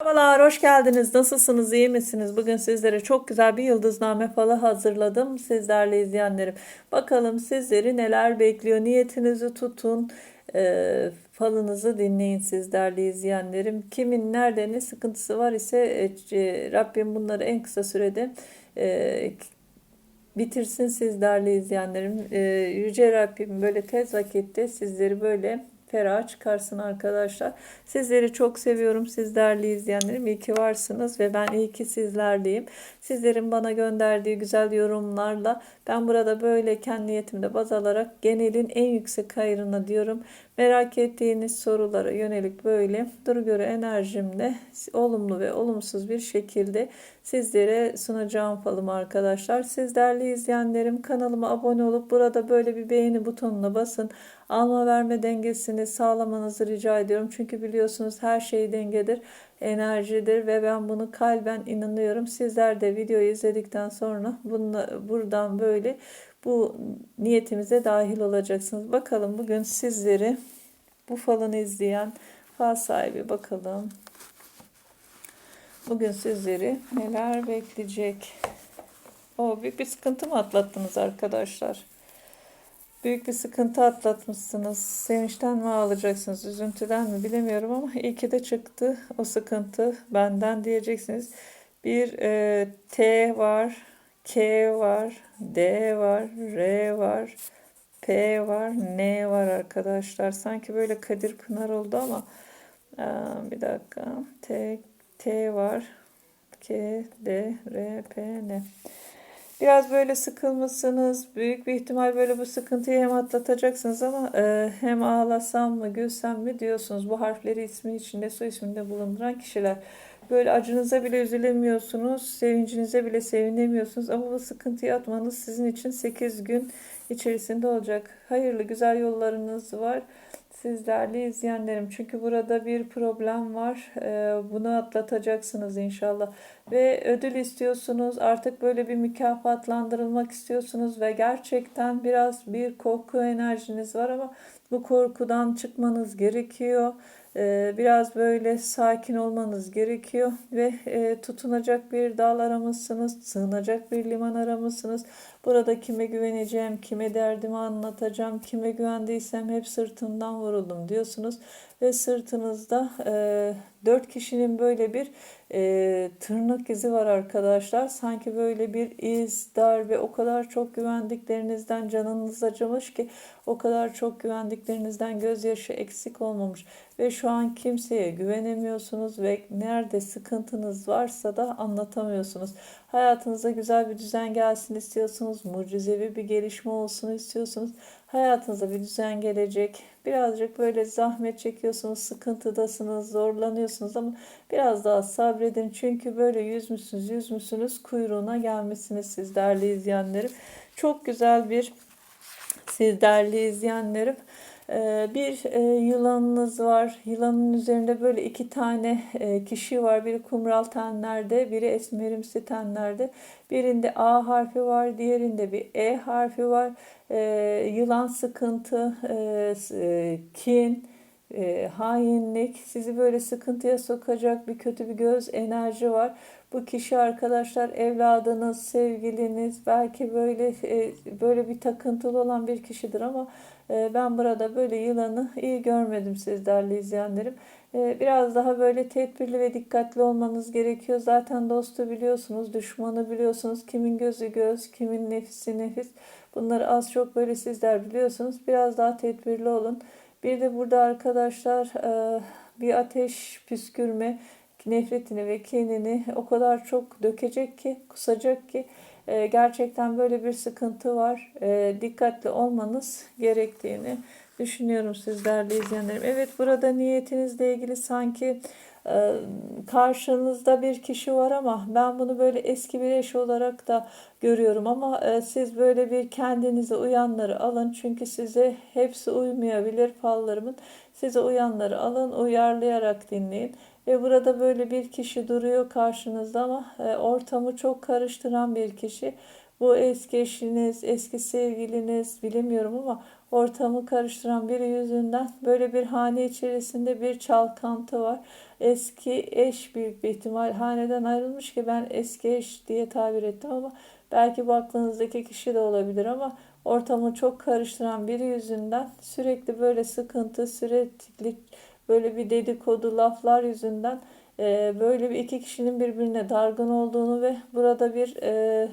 Merhabalar, hoş geldiniz. Nasılsınız, iyi misiniz? Bugün sizlere çok güzel bir yıldızname falı hazırladım sizlerle izleyenlerim. Bakalım sizleri neler bekliyor? Niyetinizi tutun, e, falınızı dinleyin sizlerle izleyenlerim. Kimin nerede ne sıkıntısı var ise e, Rabbim bunları en kısa sürede e, bitirsin sizlerle izleyenlerim. E, Yüce Rabbim böyle tez vakitte sizleri böyle ferah çıkarsın arkadaşlar. Sizleri çok seviyorum sizlerle izleyenlerim. İyi ki varsınız ve ben iyi ki sizlerleyim. Sizlerin bana gönderdiği güzel yorumlarla ben burada böyle kendi niyetimde baz alarak genelin en yüksek hayrına diyorum. Merak ettiğiniz sorulara yönelik böyle dur göre enerjimle olumlu ve olumsuz bir şekilde sizlere sunacağım falım arkadaşlar. Sizlerle izleyenlerim kanalıma abone olup burada böyle bir beğeni butonuna basın. Alma verme dengesini sağlamanızı rica ediyorum. Çünkü biliyorsunuz her şey dengedir, enerjidir ve ben bunu kalben inanıyorum. Sizler de videoyu izledikten sonra bununla, buradan böyle bu niyetimize dahil olacaksınız. Bakalım bugün sizleri bu falını izleyen fal sahibi bakalım. Bugün sizleri neler bekleyecek? O büyük bir sıkıntı mı atlattınız arkadaşlar? Büyük bir sıkıntı atlatmışsınız. Sevinçten mi ağlayacaksınız, üzüntüden mi bilemiyorum ama iyi ki de çıktı o sıkıntı benden diyeceksiniz. Bir e, T var, K var, D var, R var, P var, N var arkadaşlar. Sanki böyle Kadir Pınar oldu ama e, bir dakika. T, T var, K, D, R, P, N. Biraz böyle sıkılmışsınız. Büyük bir ihtimal böyle bu sıkıntıyı hem atlatacaksınız ama e, hem ağlasam mı gülsem mi diyorsunuz. Bu harfleri ismi içinde soy isminde bulunduran kişiler. Böyle acınıza bile üzülemiyorsunuz. Sevincinize bile sevinemiyorsunuz. Ama bu sıkıntıyı atmanız sizin için 8 gün içerisinde olacak. Hayırlı güzel yollarınız var sizlerle izleyenlerim. Çünkü burada bir problem var. Ee, bunu atlatacaksınız inşallah. Ve ödül istiyorsunuz. Artık böyle bir mükafatlandırılmak istiyorsunuz ve gerçekten biraz bir korku enerjiniz var ama bu korkudan çıkmanız gerekiyor. Ee, biraz böyle sakin olmanız gerekiyor ve e, tutunacak bir dal aramışsınız, sığınacak bir liman aramışsınız. Burada kime güveneceğim, kime derdimi anlatacağım, kime güvendiysem hep sırtımdan vuruldum diyorsunuz ve sırtınızda e, dört kişinin böyle bir e, tırnak izi var arkadaşlar. Sanki böyle bir iz, darbe o kadar çok güvendiklerinizden canınız acımış ki o kadar çok güvendiklerinizden gözyaşı eksik olmamış ve şu an kimseye güvenemiyorsunuz ve nerede sıkıntınız varsa da anlatamıyorsunuz. Hayatınıza güzel bir düzen gelsin istiyorsunuz, mucizevi bir gelişme olsun istiyorsunuz. Hayatınıza bir düzen gelecek. Birazcık böyle zahmet çekiyorsunuz, sıkıntıdasınız, zorlanıyorsunuz ama biraz daha sabredin. Çünkü böyle yüzmüşsünüz, yüzmüşsünüz kuyruğuna gelmişsiniz siz değerli izleyenlerim. Çok güzel bir siz değerli izleyenlerim. Ee, bir e, yılanınız var. Yılanın üzerinde böyle iki tane e, kişi var. Biri kumral tenlerde, biri esmerimsi tenlerde. Birinde A harfi var, diğerinde bir E harfi var. Ee, yılan sıkıntı, e, kin, hainlik sizi böyle sıkıntıya sokacak bir kötü bir göz enerji var. Bu kişi arkadaşlar evladınız, sevgiliniz, belki böyle böyle bir takıntılı olan bir kişidir ama ben burada böyle yılanı iyi görmedim sizlerle izleyenlerim. Ee, biraz daha böyle tedbirli ve dikkatli olmanız gerekiyor. Zaten dostu biliyorsunuz, düşmanı biliyorsunuz. Kimin gözü göz, kimin nefisi nefis. Bunları az çok böyle sizler biliyorsunuz. Biraz daha tedbirli olun. Bir de burada arkadaşlar e, bir ateş püskürme nefretini ve kinini o kadar çok dökecek ki, kusacak ki e, gerçekten böyle bir sıkıntı var. E, dikkatli olmanız gerektiğini düşünüyorum sizlerle izleyenlerim. Evet burada niyetinizle ilgili sanki e, karşınızda bir kişi var ama ben bunu böyle eski bir eş olarak da görüyorum ama siz böyle bir kendinize uyanları alın çünkü size hepsi uymayabilir fallarımın size uyanları alın uyarlayarak dinleyin ve burada böyle bir kişi duruyor karşınızda ama e, ortamı çok karıştıran bir kişi. Bu eski eşiniz, eski sevgiliniz bilemiyorum ama ortamı karıştıran biri yüzünden böyle bir hane içerisinde bir çalkantı var. Eski eş büyük bir ihtimal haneden ayrılmış ki ben eski eş diye tabir ettim ama belki bu aklınızdaki kişi de olabilir ama ortamı çok karıştıran biri yüzünden sürekli böyle sıkıntı, sürekli böyle bir dedikodu laflar yüzünden e, böyle bir iki kişinin birbirine dargın olduğunu ve burada bir e,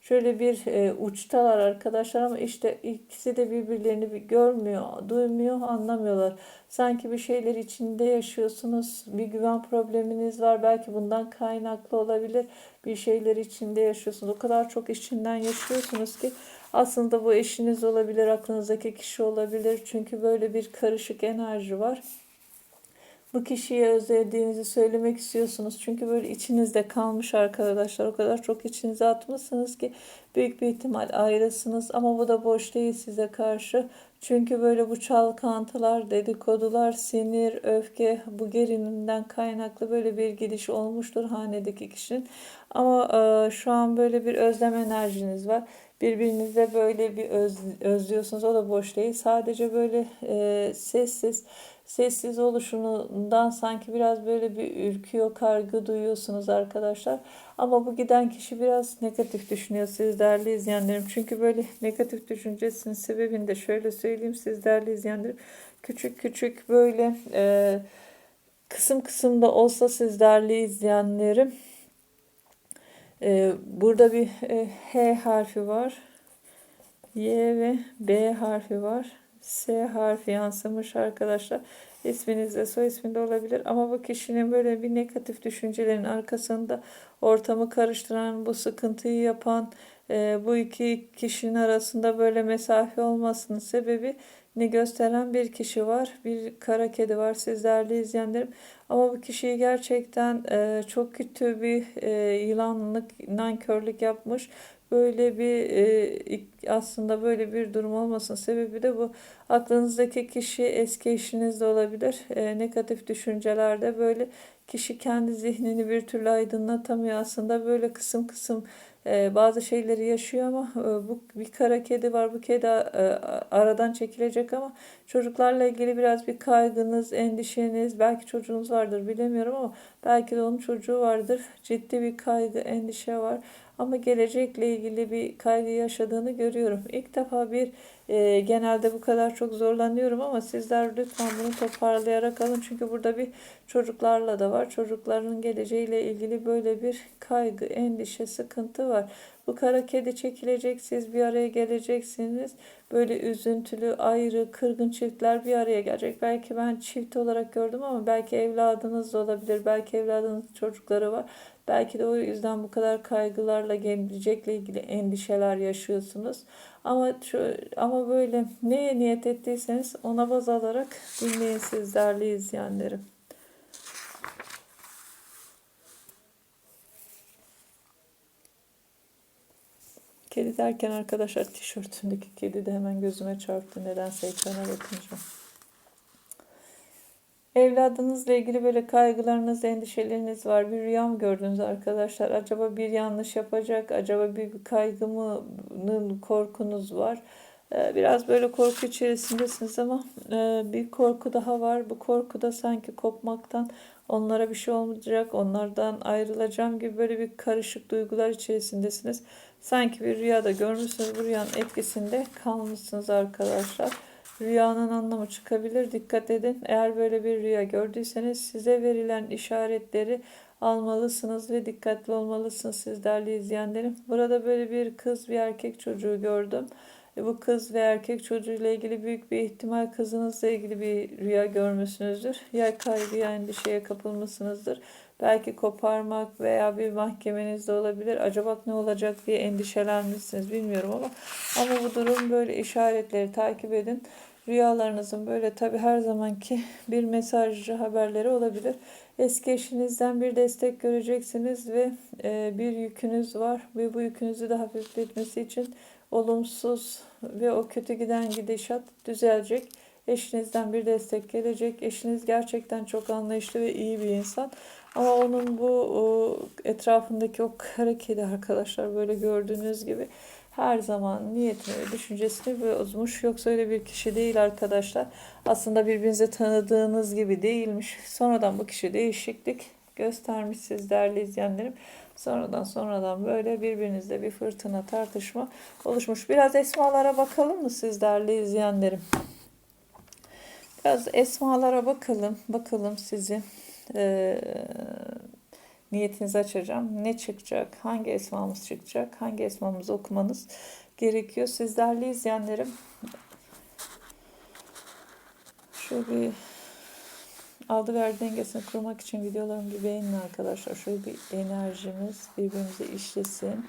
şöyle bir e, uçtalar arkadaşlar ama işte ikisi de birbirlerini bir görmüyor, duymuyor, anlamıyorlar. Sanki bir şeyler içinde yaşıyorsunuz, bir güven probleminiz var, belki bundan kaynaklı olabilir. Bir şeyler içinde yaşıyorsunuz. O kadar çok içinden yaşıyorsunuz ki aslında bu eşiniz olabilir, aklınızdaki kişi olabilir. Çünkü böyle bir karışık enerji var bu kişiyi özlediğinizi söylemek istiyorsunuz. Çünkü böyle içinizde kalmış arkadaşlar. O kadar çok içinize atmışsınız ki büyük bir ihtimal ayrısınız. Ama bu da boş değil size karşı. Çünkü böyle bu çalkantılar, dedikodular, sinir, öfke bu gerilimden kaynaklı böyle bir gidiş olmuştur hanedeki kişinin. Ama e, şu an böyle bir özlem enerjiniz var. Birbirinize böyle bir öz, özlüyorsunuz. O da boş değil. Sadece böyle e, sessiz sessiz oluşundan sanki biraz böyle bir ürküyor, kargı duyuyorsunuz arkadaşlar. Ama bu giden kişi biraz negatif düşünüyor siz değerli izleyenlerim. Çünkü böyle negatif düşüncesinin sebebini de şöyle söyleyeyim siz değerli izleyenlerim. Küçük küçük böyle e, kısım kısım da olsa siz değerli izleyenlerim. E, burada bir e, H harfi var. Y ve B harfi var. S harfi yansımış arkadaşlar. İsminizde soy isminde olabilir ama bu kişinin böyle bir negatif düşüncelerin arkasında ortamı karıştıran, bu sıkıntıyı yapan, e, bu iki kişinin arasında böyle mesafe olmasının sebebi ne gösteren bir kişi var. Bir kara kedi var sizlerle izleyenlerim. Ama bu kişiyi gerçekten e, çok kötü bir e, yılanlık, nankörlük yapmış böyle bir e, aslında böyle bir durum olmasının sebebi de bu. Aklınızdaki kişi eski eşiniz de olabilir. E, negatif düşüncelerde böyle. Kişi kendi zihnini bir türlü aydınlatamıyor aslında. Böyle kısım kısım e, bazı şeyleri yaşıyor ama bu bir kara kedi var bu kedi aradan çekilecek ama çocuklarla ilgili biraz bir kaygınız endişeniz belki çocuğunuz vardır bilemiyorum ama belki de onun çocuğu vardır. Ciddi bir kaygı endişe var ama gelecekle ilgili bir kaygı yaşadığını görüyorum. İlk defa bir e, genelde bu kadar çok zorlanıyorum ama sizler lütfen bunu toparlayarak alın. Çünkü burada bir çocuklarla da var. Çocukların geleceğiyle ilgili böyle bir kaygı, endişe, sıkıntı var. Bu kara kedi çekilecek, siz bir araya geleceksiniz. Böyle üzüntülü, ayrı, kırgın çiftler bir araya gelecek. Belki ben çift olarak gördüm ama belki evladınız da olabilir. Belki evladınız çocukları var. Belki de o yüzden bu kadar kaygılarla gelecekle ilgili endişeler yaşıyorsunuz. Ama şu, ama böyle neye niyet ettiyseniz ona baz alarak dinleyin siz değerli izleyenlerim. Kedi derken arkadaşlar tişörtündeki kedi de hemen gözüme çarptı. Nedense ekrana bakınca. Evladınızla ilgili böyle kaygılarınız, endişeleriniz var. Bir rüya mı gördünüz arkadaşlar? Acaba bir yanlış yapacak? Acaba bir kaygımın korkunuz var? Ee, biraz böyle korku içerisindesiniz ama e, bir korku daha var. Bu korku da sanki kopmaktan onlara bir şey olmayacak, onlardan ayrılacağım gibi böyle bir karışık duygular içerisindesiniz. Sanki bir rüyada görmüşsünüz, bu rüyanın etkisinde kalmışsınız arkadaşlar. Rüyanın anlamı çıkabilir. Dikkat edin. Eğer böyle bir rüya gördüyseniz size verilen işaretleri almalısınız ve dikkatli olmalısınız siz değerli izleyenlerim. Burada böyle bir kız bir erkek çocuğu gördüm. E, bu kız ve erkek çocuğuyla ilgili büyük bir ihtimal kızınızla ilgili bir rüya görmüşsünüzdür. Ya kaygı ya endişeye kapılmışsınızdır. Belki koparmak veya bir mahkemenizde olabilir. Acaba ne olacak diye endişelenmişsiniz bilmiyorum ama ama bu durum böyle işaretleri takip edin. Rüyalarınızın böyle tabi her zamanki bir mesajcı haberleri olabilir. Eski eşinizden bir destek göreceksiniz ve e, bir yükünüz var ve bu yükünüzü de hafifletmesi için olumsuz ve o kötü giden gidişat düzelecek. Eşinizden bir destek gelecek. Eşiniz gerçekten çok anlayışlı ve iyi bir insan. Ama onun bu etrafındaki o kara kedi arkadaşlar böyle gördüğünüz gibi her zaman niyetini ve düşüncesini bozmuş. Yoksa öyle bir kişi değil arkadaşlar. Aslında birbirinizi tanıdığınız gibi değilmiş. Sonradan bu kişi değişiklik göstermiş siz değerli izleyenlerim. Sonradan sonradan böyle birbirinizle bir fırtına tartışma oluşmuş. Biraz esmalara bakalım mı siz değerli izleyenlerim? Biraz esmalara bakalım. Bakalım sizi e, niyetinizi açacağım. Ne çıkacak? Hangi esmamız çıkacak? Hangi esmamızı okumanız gerekiyor? Siz değerli izleyenlerim şöyle bir aldı verdi dengesini kurmak için videolarımı bir beğenin arkadaşlar. Şöyle bir enerjimiz birbirimize işlesin.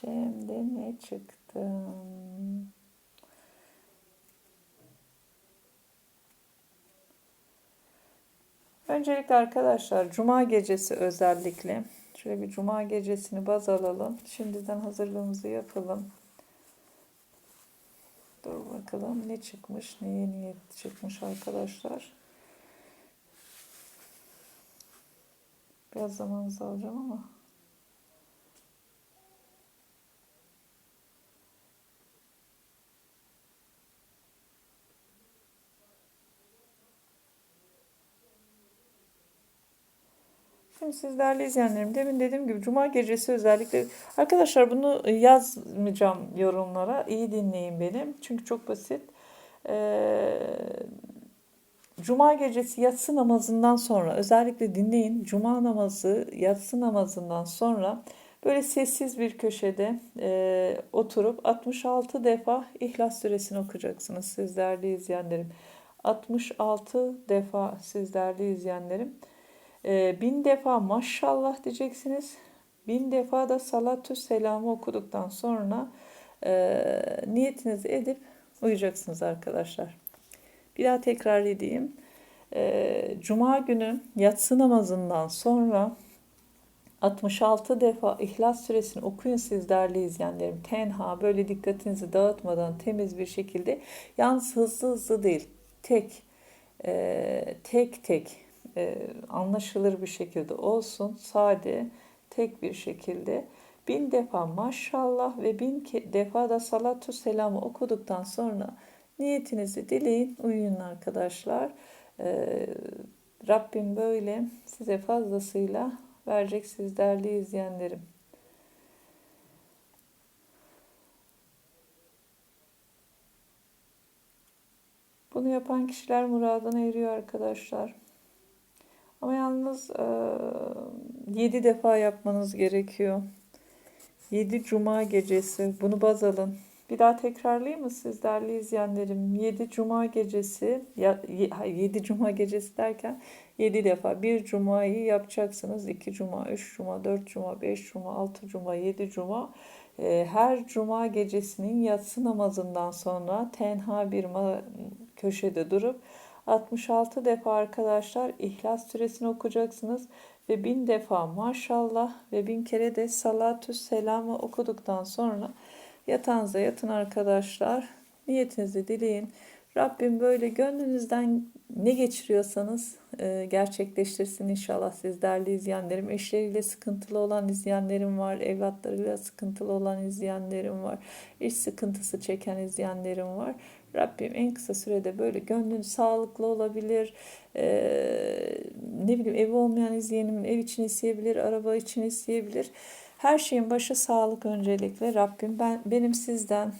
Şimdi ne çıktı? Öncelikle arkadaşlar cuma gecesi özellikle şöyle bir cuma gecesini baz alalım. Şimdiden hazırlığımızı yapalım. Dur bakalım ne çıkmış, neye niyet çıkmış arkadaşlar. Biraz zamanınızı alacağım ama. Şimdi siz değerli izleyenlerim demin dediğim gibi cuma gecesi özellikle arkadaşlar bunu yazmayacağım yorumlara iyi dinleyin benim çünkü çok basit. Ee, cuma gecesi yatsı namazından sonra özellikle dinleyin cuma namazı yatsı namazından sonra böyle sessiz bir köşede e, oturup 66 defa İhlas Suresini okuyacaksınız siz değerli izleyenlerim. 66 defa siz değerli izleyenlerim. E, bin defa maşallah diyeceksiniz. Bin defa da salatü selamı okuduktan sonra e, niyetinizi edip uyuyacaksınız arkadaşlar. Bir daha tekrar edeyim. E, Cuma günü yatsı namazından sonra 66 defa İhlas Suresini okuyun siz değerli izleyenlerim. Tenha böyle dikkatinizi dağıtmadan temiz bir şekilde. Yalnız hızlı hızlı değil. Tek e, tek tek e, anlaşılır bir şekilde olsun. Sade, tek bir şekilde bin defa maşallah ve bin defa da salatu selamı okuduktan sonra niyetinizi dileyin, uyuyun arkadaşlar. E, Rabbim böyle size fazlasıyla verecek siz değerli izleyenlerim. Bunu yapan kişiler muradına eriyor arkadaşlar. Ama yalnız e, 7 defa yapmanız gerekiyor. 7 cuma gecesi. Bunu baz alın. Bir daha tekrarlayayım mı siz değerli izleyenlerim? 7 cuma gecesi, ya 7 cuma gecesi derken 7 defa. Bir cumayı yapacaksınız. 2 cuma, 3 cuma, 4 cuma, 5 cuma, 6 cuma, 7 cuma. Her cuma gecesinin yatsı namazından sonra tenha bir köşede durup 66 defa arkadaşlar İhlas Suresini okuyacaksınız ve bin defa maşallah ve bin kere de salatü selamı okuduktan sonra yatağınıza yatın arkadaşlar. Niyetinizi dileyin. Rabbim böyle gönlünüzden ne geçiriyorsanız e, gerçekleştirsin inşallah siz değerli izleyenlerim. Eşleriyle sıkıntılı olan izleyenlerim var. Evlatlarıyla sıkıntılı olan izleyenlerim var. İş sıkıntısı çeken izleyenlerim var. Rabbim en kısa sürede böyle gönlün sağlıklı olabilir. Ee, ne bileyim evi olmayan izleyenim ev için isteyebilir, araba için isteyebilir. Her şeyin başı sağlık öncelikle. Rabbim ben benim sizden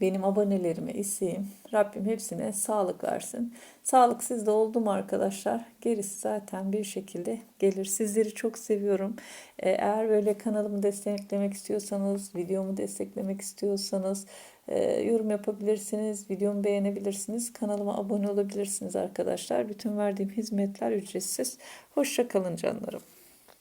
benim abonelerime isteğim. Rabbim hepsine sağlık versin. Sağlık sizde oldu mu arkadaşlar? Gerisi zaten bir şekilde gelir. Sizleri çok seviyorum. Ee, eğer böyle kanalımı desteklemek istiyorsanız, videomu desteklemek istiyorsanız e, yorum yapabilirsiniz, videomu beğenebilirsiniz, kanalıma abone olabilirsiniz arkadaşlar. Bütün verdiğim hizmetler ücretsiz. Hoşça kalın canlarım.